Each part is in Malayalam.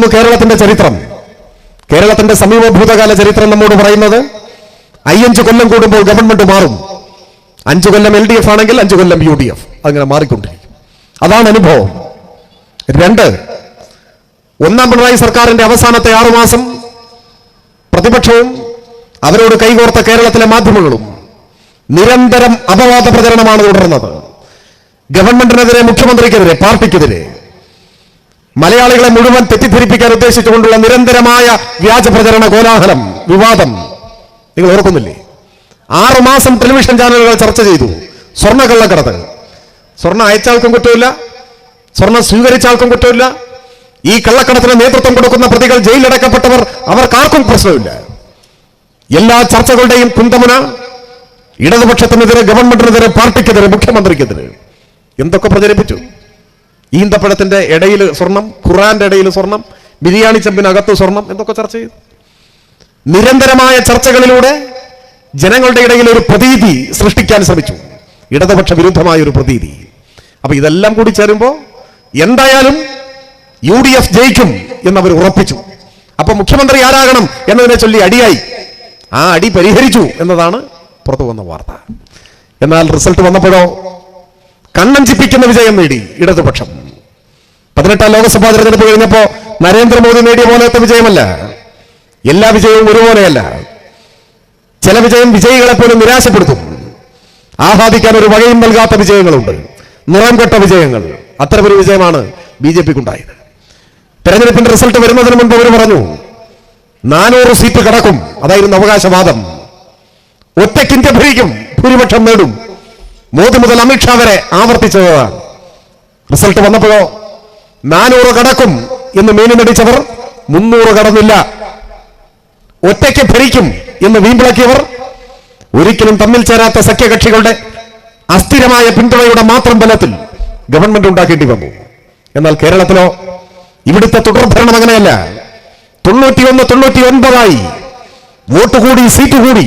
ഒന്ന് കേരളത്തിന്റെ ചരിത്രം. കേരളത്തിന്റെ സമീപഭൂതകാല ചരിത്രം നമ്മോട് പറയുന്നത് അയ്യഞ്ച് കൊല്ലം കൂടുമ്പോൾ ഗവൺമെന്റ് മാറും. അഞ്ചു കൊല്ലം എൽ ഡി എഫ് ആണെങ്കിൽ അഞ്ചു കൊല്ലം യു ഡി എഫ്. അങ്ങനെ മാറിക്കൊണ്ടിരിക്കും. അതാണ് അനുഭവം. രണ്ട് ഒന്നാം പിണറായി സർക്കാരിന്റെ അവസാനത്തെ ആറുമാസം പ്രതിപക്ഷവും അവരോട് കൈകോർത്ത കേരളത്തിലെ മാധ്യമങ്ങളും നിരന്തരം അപവാദ പ്രചരണമാണ് തുടർന്നത്. ഗവൺമെന്റിനെതിരെ മുഖ്യമന്ത്രിക്കെതിരെ പാർട്ടിക്കെതിരെ മലയാളികളെ മുഴുവൻ തെറ്റിദ്ധരിപ്പിക്കാൻ ഉദ്ദേശിച്ചുകൊണ്ടുള്ള നിരന്തരമായ വ്യാജ പ്രചരണ കോലാഹലം വിവാദം. നിങ്ങൾ ഓർക്കുന്നില്ലേ? ആറുമാസം ടെലിവിഷൻ ചാനലുകൾ ചർച്ച ചെയ്തു. സ്വർണ കള്ളക്കടത്ത്. സ്വർണ അയച്ചാൾക്കും കുറ്റമില്ല സ്വർണം സ്വീകരിച്ച ആൾക്കും കുറ്റമില്ല ഈ കള്ളക്കടത്തിന് നേതൃത്വം കൊടുക്കുന്ന പ്രതികൾ ജയിലിലടക്കപ്പെട്ടവർ അവർക്കാർക്കും പ്രശ്നമില്ല. എല്ലാ ചർച്ചകളുടെയും കുന്തമുന ഇടതുപക്ഷത്തിനെതിരെ ഗവൺമെന്റിനെതിരെ പാർട്ടിക്കെതിരെ മുഖ്യമന്ത്രിക്കെതിരെ. എന്തൊക്കെ പ്രചരിപ്പിച്ചു? ഈന്തപ്പഴത്തിന്റെ ഇടയിൽ സ്വർണം ഖുറാന്റെ ഇടയിൽ സ്വർണം ബിരിയാണി ചെമ്പിനകത്ത് സ്വർണം എന്തൊക്കെ ചർച്ച ചെയ്തു. നിരന്തരമായ ചർച്ചകളിലൂടെ ജനങ്ങളുടെ ഇടയിൽ ഒരു പ്രതീതി സൃഷ്ടിക്കാൻ ശ്രമിച്ചു. ഇടതുപക്ഷ വിരുദ്ധമായ ഒരു പ്രതീതി. അപ്പൊ ഇതെല്ലാം കൂടി ചേരുമ്പോൾ എന്തായാലും യു ഡി എഫ് ജയിക്കും എന്നവർ ഉറപ്പിച്ചു. അപ്പൊ മുഖ്യമന്ത്രി ആരാകണം എന്നതിനെ ചൊല്ലി അടിയായി. ആ അടി പരിഹരിച്ചു എന്നതാണ് പുറത്തു വന്ന വാർത്ത. എന്നാൽ റിസൾട്ട് വന്നപ്പോഴോ കണ്ണഞ്ചിപ്പിക്കുന്ന വിജയം നേടി ഇടതുപക്ഷം. പതിനെട്ടാം ലോക്സഭാ തെരഞ്ഞെടുപ്പ് കഴിഞ്ഞപ്പോ നരേന്ദ്രമോദി നേടിയ പോലത്തെ വിജയമല്ല. എല്ലാ വിജയവും ഒരുപോലെയല്ല. ചില വിജയം വിജയികളെ പോലും നിരാശപ്പെടുത്തും. ആഹ്ലാദിക്കാൻ ഒരു വകയും നൽകാത്ത വിജയങ്ങളുണ്ട്. നിറം കെട്ട വിജയങ്ങൾ. അത്തരമൊരു വിജയമാണ് ബി ജെ പിക്കുണ്ടായത്. തെരഞ്ഞെടുപ്പിന്റെ റിസൾട്ട് വരുന്നതിന് മുൻപ് അവർ പറഞ്ഞു നാനൂറ് സീറ്റ് കടക്കും. അതായിരുന്നു അവകാശവാദം. ഒറ്റയ്ക്ക് ഇന്ത്യ ഭരിക്കും. ഭൂരിപക്ഷം നേടും. മോദി മുതൽ അമിത്ഷാ വരെ ആവർത്തിച്ചതാണ് റിസൾട്ട് വന്നപ്പോഴോ? നാനൂറ് കടക്കും എന്ന് മീനിനടിച്ചവർ മുന്നൂറ് കടന്നില്ല. ഒറ്റയ്ക്ക് ഭരിക്കും എന്ന് വീമ്പിളക്കിയവർ ഒരിക്കലും തമ്മിൽ ചേരാത്ത സഖ്യകക്ഷികളുടെ അസ്ഥിരമായ പിന്തുണയുടെ മാത്രം ബലത്തിൽ ഗവൺമെന്റ് ഉണ്ടാക്കേണ്ടി വന്നു. എന്നാൽ കേരളത്തിലോ ഇവിടുത്തെ തുടർഭരണം അങ്ങനെയല്ല. തൊണ്ണൂറ്റിയൊന്ന് തൊണ്ണൂറ്റി ഒൻപതായി വോട്ട് കൂടി സീറ്റ് കൂടി.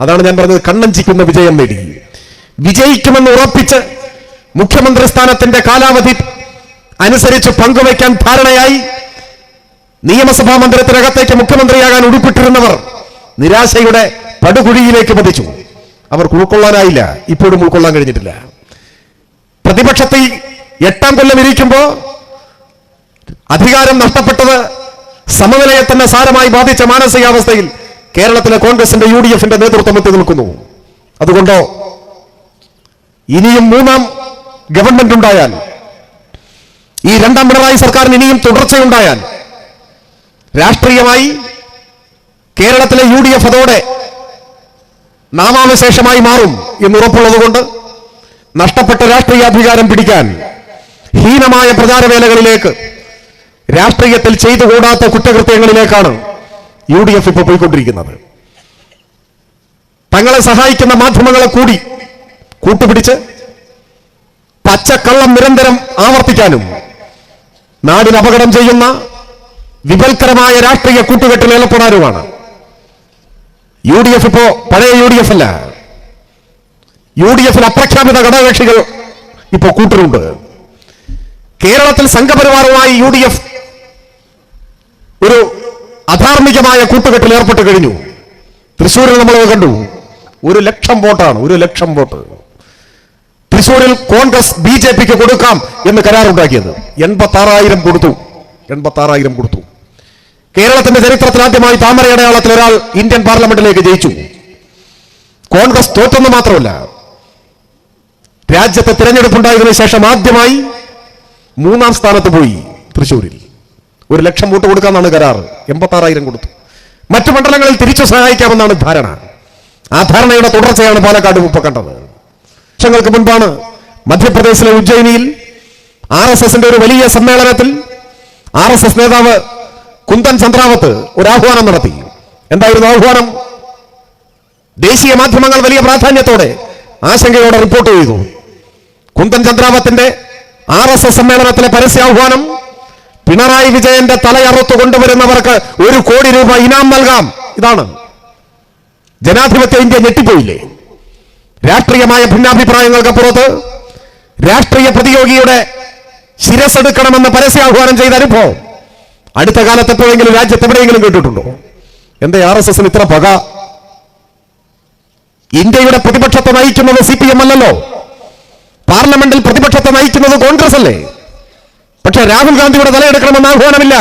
അതാണ് ഞാൻ പറഞ്ഞത് കണ്ണഞ്ചിക്കുന്ന വിജയം നേടി. വിജയിക്കുമെന്ന് ഉറപ്പിച്ച് മുഖ്യമന്ത്രി സ്ഥാനത്തിന്റെ കാലാവധി അനുസരിച്ച് പങ്കുവയ്ക്കാൻ ധാരണയായി. നിയമസഭാ മന്ദിരത്തിനകത്തേക്ക് മുഖ്യമന്ത്രിയാകാൻ ഉടുപ്പിട്ടിരുന്നവർ നിരാശയുടെ പടുകുഴിയിലേക്ക് പതിച്ചു. അവർ ഉൾക്കൊള്ളാനായില്ല. ഇപ്പോഴും ഉൾക്കൊള്ളാൻ കഴിഞ്ഞിട്ടില്ല. പ്രതിപക്ഷത്തിൽ എട്ടാം കൊല്ലം ഇരിക്കുമ്പോൾ അധികാരം നഷ്ടപ്പെട്ടത് സമനിലയെ തന്നെ സാരമായി ബാധിച്ച മാനസികാവസ്ഥയിൽ കേരളത്തിലെ കോൺഗ്രസിന്റെ യു ഡി എഫിന്റെ നേതൃത്വം എത്തി നിൽക്കുന്നു. അതുകൊണ്ടോ ഇനിയും മൂന്നാം ഗവൺമെന്റ് ഉണ്ടായാൽ ഈ രണ്ടാം പിണറായി സർക്കാരിന് ഇനിയും തുടർച്ചയുണ്ടായാൽ രാഷ്ട്രീയമായി കേരളത്തിലെ യു ഡി എഫ് അതോടെ നാമാവശേഷമായി മാറും എന്ന് ഉറപ്പുള്ളതുകൊണ്ട് നഷ്ടപ്പെട്ട രാഷ്ട്രീയ അധികാരം പിടിക്കാൻ ഹീനമായ പ്രചാരവേലകളിലേക്ക് രാഷ്ട്രീയത്തിൽ ചെയ്തുകൂടാത്ത കുറ്റകൃത്യങ്ങളിലേക്കാണ് യു ഡി എഫ് ഇപ്പോൾ പോയിക്കൊണ്ടിരിക്കുന്നത്. തങ്ങളെ സഹായിക്കുന്ന മാധ്യമങ്ങളെ കൂടി കൂട്ടുപിടിച്ച് പച്ചക്കള്ളം നിരന്തരം ആവർത്തിക്കാനും നാടിന് അപകടം ചെയ്യുന്ന വിപൽക്കരമായ രാഷ്ട്രീയ കൂട്ടുകെട്ടിൽ ഏർപ്പെടാനുമാണ്. യു ഡി എഫ് ഇപ്പോ പഴയ യു ഡി എഫ് അല്ല. യു ഡി എഫിൽ അപ്രഖ്യാപിത ഘടകകക്ഷികൾ ഇപ്പോ കൂട്ടിലുണ്ട് കേരളത്തിൽ സംഘപരിവാറുമായി യു ഡി എഫ് ഒരു അധാർമികമായ കൂട്ടുകെട്ടിൽ ഏർപ്പെട്ട് കഴിഞ്ഞു. തൃശ്ശൂരിൽ നമ്മൾ കണ്ടു. ഒരു ലക്ഷം വോട്ടാണ് ഒരു ലക്ഷം വോട്ട്. തൃശ്ശൂരിൽ കോൺഗ്രസ് ബി ജെ പിക്ക് കൊടുക്കാം എന്ന് കരാറുണ്ടാക്കിയത്. എൺപത്തി ആറായിരം കൊടുത്തു. എൺപത്തി ആറായിരം കൊടുത്തു. കേരളത്തിന്റെ ചരിത്രത്തിൽ ആദ്യമായി താമരയടയാളത്തിൽ ഒരാൾ ഇന്ത്യൻ പാർലമെന്റിലേക്ക് ജയിച്ചു. കോൺഗ്രസ് തോറ്റെന്ന് മാത്രമല്ല രാജ്യത്തെ തിരഞ്ഞെടുപ്പുണ്ടായതിനു ശേഷം ആദ്യമായി മൂന്നാം സ്ഥാനത്ത് പോയി തൃശ്ശൂരിൽ. ഒരു ലക്ഷം വോട്ട് കൊടുക്കാന്നാണ് കരാർ. എൺപത്തി ആറായിരം കൊടുത്തു. മറ്റു മണ്ഡലങ്ങളിൽ തിരിച്ചു സഹായിക്കാമെന്നാണ് ധാരണ. ആ ധാരണയുടെ തുടർച്ചയാണ് പാലക്കാട് ഇപ്പൊ കണ്ടത്. വർഷങ്ങൾക്ക് മുൻപാണ് മധ്യപ്രദേശിലെ ഉജ്ജയിനിയിൽ ആർ എസ് എസിന്റെ ഒരു വലിയ സമ്മേളനത്തിൽ ആർ എസ് എസ് നേതാവ് കുന്തൻ ചന്ദ്രാവത്ത് ഒരു ആഹ്വാനം നടത്തി. എന്തായിരുന്നു ആഹ്വാനം? ദേശീയ മാധ്യമങ്ങൾ വലിയ പ്രാധാന്യത്തോടെ ആശങ്കയോടെ റിപ്പോർട്ട് ചെയ്തു. കുന്തൻ ചന്ദ്രാവത്തിന്റെ ആർ എസ് എസ് സമ്മേളനത്തിലെ പരസ്യാഹ്വാനം പിണറായി വിജയന്റെ തലയറുത്തു കൊണ്ടുവരുന്നവർക്ക് ഒരു കോടി രൂപ ഇനാം നൽകാം. ഇതാണ്. ജനാധിപത്യ ഇന്ത്യ ഞെട്ടിപ്പോയില്ലേ? രാഷ്ട്രീയമായ ഭിന്നാഭിപ്രായങ്ങൾക്ക് പുറത്ത് രാഷ്ട്രീയ പ്രതിയോഗിയുടെ ശിരസെടുക്കണമെന്ന് പരസ്യാഹ്വാനം ചെയ്ത അനുഭവം അടുത്ത കാലത്ത് എപ്പോഴെങ്കിലും രാജ്യത്ത് എവിടെയെങ്കിലും കേട്ടിട്ടുണ്ടോ? എന്തേ ആർ എസ് എസിന് ഇത്ര പക? ഇന്ത്യയുടെ പ്രതിപക്ഷത്തെ നയിക്കുന്നത് സി പി എം അല്ലല്ലോ. പാർലമെന്റിൽ പ്രതിപക്ഷത്തെ നയിക്കുന്നത് കോൺഗ്രസ് അല്ലേ പക്ഷെ രാഹുൽ ഗാന്ധിയുടെ തലയെടുക്കണമെന്ന് ആഹ്വാനമില്ല.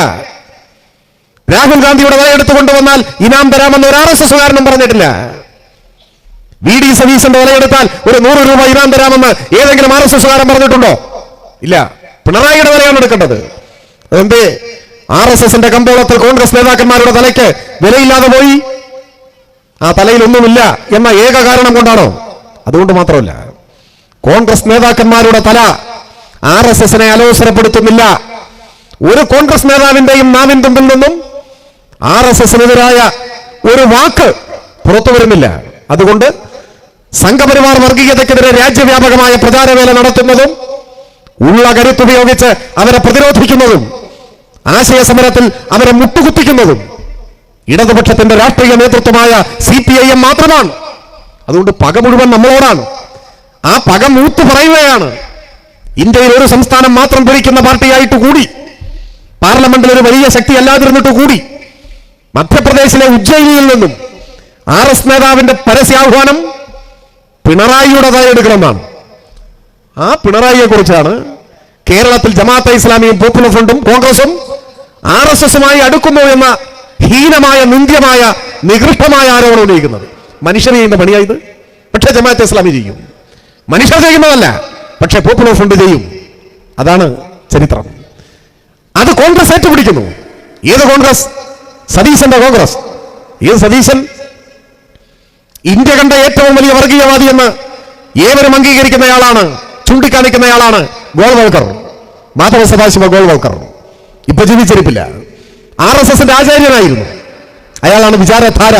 രാഹുൽ ഗാന്ധിയുടെ തലയെടുത്തുകൊണ്ടുവന്നാൽ ഇനാം തരാമെന്ന് ഒരു ആർ എസ് എസുകാരനും പറഞ്ഞിട്ടില്ല. വി ഡി സതീശന്റെ വിലയെടുത്താൽ ഒരു നൂറ് രൂപ ഇനാം തരാമെന്ന് ഏതെങ്കിലും ആർ എസ് എസുകാരൻ പറഞ്ഞിട്ടുണ്ടോ? ഇല്ല. പിണറായിയുടെ വിലയാണ് എടുക്കേണ്ടത്. അതെന്തേ? ആർ എസ് എസിന്റെ കമ്പോളത്തിൽ കോൺഗ്രസ് നേതാക്കന്മാരുടെ തലയ്ക്ക് വിലയില്ലാതെ പോയി. ആ തലയിൽ ഒന്നുമില്ല എന്ന ഏക കാരണം കൊണ്ടാണോ? അതുകൊണ്ട് മാത്രമല്ല. കോൺഗ്രസ് നേതാക്കന്മാരുടെ തല ആർ എസ് എസിനെ അലോസരപ്പെടുത്തുന്നില്ല. ഒരു കോൺഗ്രസ് നേതാവിന്റെയും നാവിൻ തുമ്പിൽ നിന്നും ആർ എസ് എസിനെതിരായ ഒരു വാക്ക് പുറത്തു വരുന്നില്ല. അതുകൊണ്ട് സംഘപരിവാർ വർഗീയതയ്ക്കെതിരെ രാജ്യവ്യാപകമായ പ്രചാരവേല നടത്തുന്നതും ഉള്ള കരുത്തുപയോഗിച്ച് അവരെ പ്രതിരോധിക്കുന്നതും ആശയ സമരത്തിൽ അവരെ മുട്ടുകുത്തിക്കുന്നതും ഇടതുപക്ഷത്തിന്റെ രാഷ്ട്രീയ നേതൃത്വമായ സി പി ഐ എം മാത്രമാണ്. അതുകൊണ്ട് പക മുഴുവൻ നമ്മളോടാണ്. ആ പക മൂത്ത് പറയുകയാണ്. ഇന്ത്യയിൽ ഒരു സംസ്ഥാനം മാത്രം ഭരിക്കുന്ന പാർട്ടിയായിട്ട് കൂടി പാർലമെന്റിൽ ഒരു വലിയ ശക്തി അല്ലാതിരുന്നിട്ട് കൂടി മധ്യപ്രദേശിലെ ഉജ്ജയിനിയിൽ നിന്നും ആർ എസ് നേതാവിന്റെ പരസ്യാഹ്വാനം പിണറായിയുടെ എടുക്കണമെന്നാണ്. ആ പിണറായിയെ കുറിച്ചാണ് കേരളത്തിൽ ജമാഅത്തെ ഇസ്ലാമിയും പോപ്പുലർ ഫ്രണ്ടും കോൺഗ്രസും ആർ എസ് എസുമായി അടുക്കുന്നു എന്ന ഹീനമായ നിന്ദ്യമായ നികൃഷ്ടമായ ആരോപണം ഉന്നയിക്കുന്നത്. മനുഷ്യർ ചെയ്യുന്ന പണിയായത് പക്ഷേ ജമാഅത്തെ ഇസ്ലാമി ചെയ്യും. മനുഷ്യർ ചെയ്യുന്നതല്ല പക്ഷേ പോപ്പുലർ ഫ്രണ്ട് ചെയ്യും. അതാണ് ചരിത്രം. അത് കോൺഗ്രസ് ഏറ്റുപിടിക്കുന്നു ഏത് കോൺഗ്രസ്? സതീശന്റെ കോൺഗ്രസ്. ഏത് സതീശൻ? ഇന്ത്യ കണ്ട ഏറ്റവും വലിയ വർഗീയവാദി എന്ന് ഏവരും അംഗീകരിക്കുന്നയാളാണ് ചൂണ്ടിക്കാണിക്കുന്നയാളാണ് ഗോൾവൽക്കർ. മാധവ സദാശിവ ഗോൾവൽക്കർ. ഇപ്പൊ ജീവിച്ചിരിപ്പില്ല. ആർ എസ് എസിന്റെ ആചാര്യനായിരുന്നു. അയാളാണ് വിചാരധാര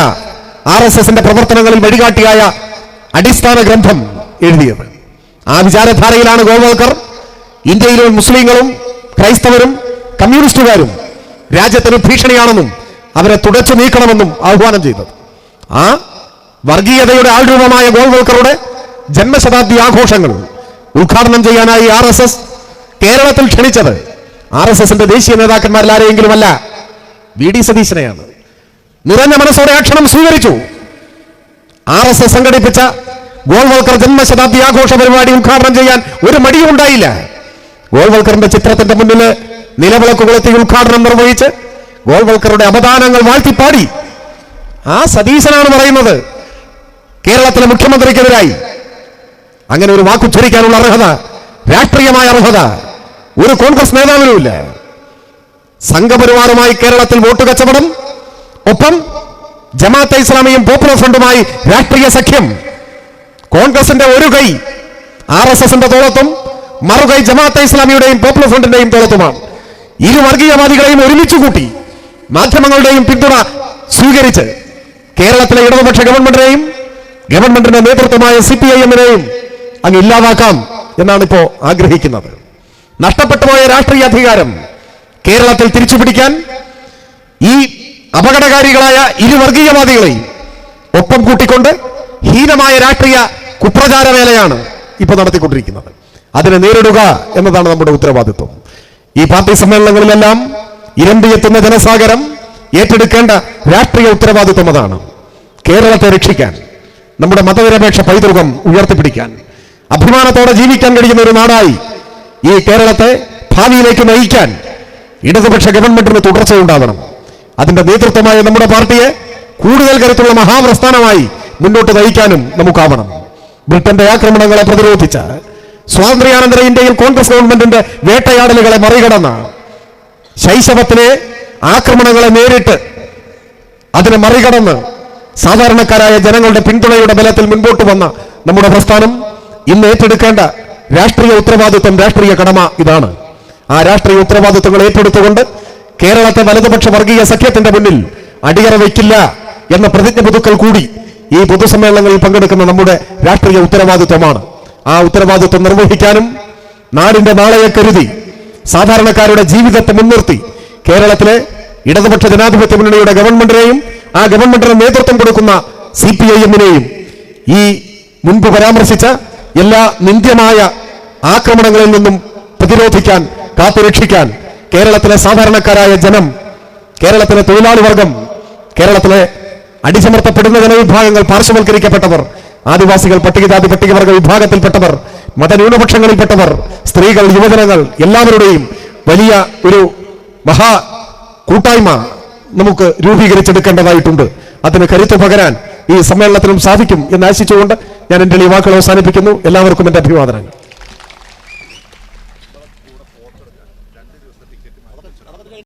ആർ എസ് എസിന്റെ പ്രവർത്തനങ്ങളിൽ വഴികാട്ടിയായ അടിസ്ഥാന ഗ്രന്ഥം എഴുതിയത്. ആ വിചാരധാരയിലാണ് ഗോൾവൽക്കർ. ഇന്ത്യയിലെ മുസ്ലിങ്ങളും ക്രൈസ്തവരും കമ്മ്യൂണിസ്റ്റുകാരും രാജ്യത്തിന് ഭീഷണിയാണെന്നും അവരെ തുടച്ചു നീക്കണമെന്നും ആഹ്വാനം ചെയ്തത്. ആ വർഗീയതയുടെ ആൾരൂപമായ ഗോൾവൽക്കറുടെ ജന്മശതാബ്ദി ആഘോഷങ്ങൾ ഉദ്ഘാടനം ചെയ്യാനായി ആർ എസ് എസ് കേരളത്തിൽ ക്ഷണിച്ചത് ആർ എസ് എസിന്റെ ദേശീയ നേതാക്കന്മാരിൽ ആരെയെങ്കിലും അല്ല വി ഡി സതീശനെയാണ്. നിറഞ്ഞ മനസ്സോടെ ആക്ഷണം സ്വീകരിച്ചു. ആർ എസ് എസ് സംഘടിപ്പിച്ച ഗോൾവൽക്കർ ജന്മശതാബ്ദി ആഘോഷ പരിപാടി ഉദ്ഘാടനം ചെയ്യാൻ ഒരു മടിയും ഉണ്ടായില്ല. ഗോൾവൽക്കറിന്റെ ചിത്രത്തിന്റെ മുന്നിൽ നിലവിളക്ക് കൊളുത്തി ഉദ്ഘാടനം നിർവഹിച്ച് ഗോൾവൽക്കറുടെ അപദാനങ്ങൾ വാഴ്ത്തിപ്പാടി. ആ സതീശനാണ് പറയുന്നത്. കേരളത്തിലെ മുഖ്യമന്ത്രിക്കെതിരായി അങ്ങനെ ഒരു വാക്കുദ്ധരിക്കാനുള്ള അർഹത രാഷ്ട്രീയമായ അർഹത ഒരു കോൺഗ്രസ് നേതാവിനുമില്ല. സംഘപരിവാറുമായി കേരളത്തിൽ വോട്ട് കച്ചവടം ഒപ്പം ജമാഅത്തെ ഇസ്ലാമിയും പോപ്പുലർ ഫ്രണ്ടുമായി രാഷ്ട്രീയ സഖ്യം. കോൺഗ്രസിന്റെ ഒരു കൈ ആർ എസ് എസിന്റെ തോളത്തും മറുകൈ ജമാഅത്തെ ഇസ്ലാമിയുടെയും പോപ്പുലർ ഫ്രണ്ടിന്റെയും തോളത്തുമാണ്. ഇരു വർഗീയവാദികളെയും ഒരുമിച്ച് കൂട്ടി മാധ്യമങ്ങളുടെയും പിന്തുണ സ്വീകരിച്ച് കേരളത്തിലെ ഇടതുപക്ഷ ഗവൺമെന്റിനെയും ഗവൺമെന്റിന്റെ നേതൃത്വമായ സി പി ഐ എമ്മിനെയും അങ്ങ് ഇല്ലാതാക്കാം എന്നാണ് ഇപ്പോ ആഗ്രഹിക്കുന്നത് നഷ്ടപ്പെട്ടുപോയ രാഷ്ട്രീയ അധികാരം കേരളത്തിൽ തിരിച്ചു പിടിക്കാൻ ഈ അപകടകാരികളായ ഇരുവർഗീയവാദികളെയും ഒപ്പം കൂട്ടിക്കൊണ്ട് ഹീനമായ രാഷ്ട്രീയ കുപ്രചാര വേലയാണ് ഇപ്പൊ നടത്തിക്കൊണ്ടിരിക്കുന്നത്. അതിനെ നേരിടുക എന്നതാണ് നമ്മുടെ ഉത്തരവാദിത്വം. ഈ പാർട്ടി സമ്മേളനങ്ങളിലെല്ലാം ഇരമ്പിയെത്തുന്ന ജനസാഗരം ഏറ്റെടുക്കേണ്ട രാഷ്ട്രീയ ഉത്തരവാദിത്വം അതാണ്. കേരളത്തെ രക്ഷിക്കാൻ. നമ്മുടെ മതനിരപേക്ഷ പൈതൃകം ഉയർത്തിപ്പിടിക്കാൻ അഭിമാനത്തോടെ ജീവിക്കാൻ കഴിയുന്ന ഒരു നാടായി ഈ കേരളത്തെ ഭാവിയിലേക്ക് നയിക്കാൻ ഇടതുപക്ഷ ഗവൺമെന്റിന് തുടർച്ചയുണ്ടാവണം അതിന്റെ നേതൃത്വമായ നമ്മുടെ പാർട്ടിയെ കൂടുതൽ കരുത്തുള്ള മഹാപ്രസ്ഥാനമായി മുന്നോട്ട് നയിക്കാനും നമുക്കാവണം. ബ്രിട്ടന്റെ ആക്രമണങ്ങളെ പ്രതിരോധിച്ച സ്വാതന്ത്ര്യാനന്തര ഇന്ത്യയിൽ കോൺഗ്രസ് ഗവൺമെന്റിന്റെ വേട്ടയാടലുകളെ മറികടന്ന ശൈശവത്തിലെ ആക്രമണങ്ങളെ നേരിട്ട് അതിനെ മറികടന്ന് സാധാരണക്കാരായ ജനങ്ങളുടെ പിന്തുണയുടെ ബലത്തിൽ മുൻപോട്ട് വന്ന നമ്മുടെ പ്രസ്ഥാനം ഇന്ന് ഏറ്റെടുക്കേണ്ട രാഷ്ട്രീയ ഉത്തരവാദിത്വം രാഷ്ട്രീയ കടമ ഇതാണ്. ആ രാഷ്ട്രീയ ഉത്തരവാദിത്വങ്ങൾ ഏറ്റെടുത്തുകൊണ്ട് കേരളത്തെ വലതുപക്ഷ വർഗീയ സഖ്യത്തിന്റെ മുന്നിൽ അടിയറ വയ്ക്കില്ല എന്ന പ്രതിജ്ഞ പുതുക്കൽ കൂടി ഈ പൊതുസമ്മേളനങ്ങളിൽ പങ്കെടുക്കുന്ന നമ്മുടെ രാഷ്ട്രീയ ഉത്തരവാദിത്വമാണ്. ആ ഉത്തരവാദിത്വം നിർവഹിക്കാനും നാടിന്റെ നാളെയെ കരുതി സാധാരണക്കാരുടെ ജീവിതത്തെ മുൻനിർത്തി കേരളത്തിലെ ഇടതുപക്ഷ ജനാധിപത്യ മുന്നണിയുടെ ഗവൺമെന്റിനെയും ആ ഗവൺമെന്റിന് നേതൃത്വം കൊടുക്കുന്ന സി പി ഐ എമ്മിനെയും ഈ മുൻപ് പരാമർശിച്ച എല്ലാ നിന്ദ്യമായ ആക്രമണങ്ങളിൽ നിന്നും പ്രതിരോധിക്കാൻ കാത്തുരക്ഷിക്കാൻ കേരളത്തിലെ സാധാരണക്കാരായ ജനം കേരളത്തിലെ തൊഴിലാളി വർഗം കേരളത്തിലെ അടിച്ചമർത്തപ്പെടുന്ന ജനവിഭാഗങ്ങൾ പാർശ്വവൽക്കരിക്കപ്പെട്ടവർ ആദിവാസികൾ പട്ടികജാതി പട്ടികവർഗ വിഭാഗത്തിൽപ്പെട്ടവർ മതന്യൂനപക്ഷങ്ങളിൽപ്പെട്ടവർ സ്ത്രീകൾ യുവജനങ്ങൾ എല്ലാവരുടെയും വലിയ ഒരു മഹാ കൂട്ടായ്മ നമുക്ക് രൂപീകരിച്ചെടുക്കേണ്ടതായിട്ടുണ്ട്. അതിന് കരുത്ത് പകരാൻ ഈ സമ്മേളനത്തിനും സാധിക്കും എന്ന് ആശിച്ചുകൊണ്ട് ഞാൻ എന്റെ ഈ വാക്കുകൾ അവസാനിപ്പിക്കുന്നു. എല്ലാവർക്കും എന്റെ അഭിവാദനങ്ങൾ.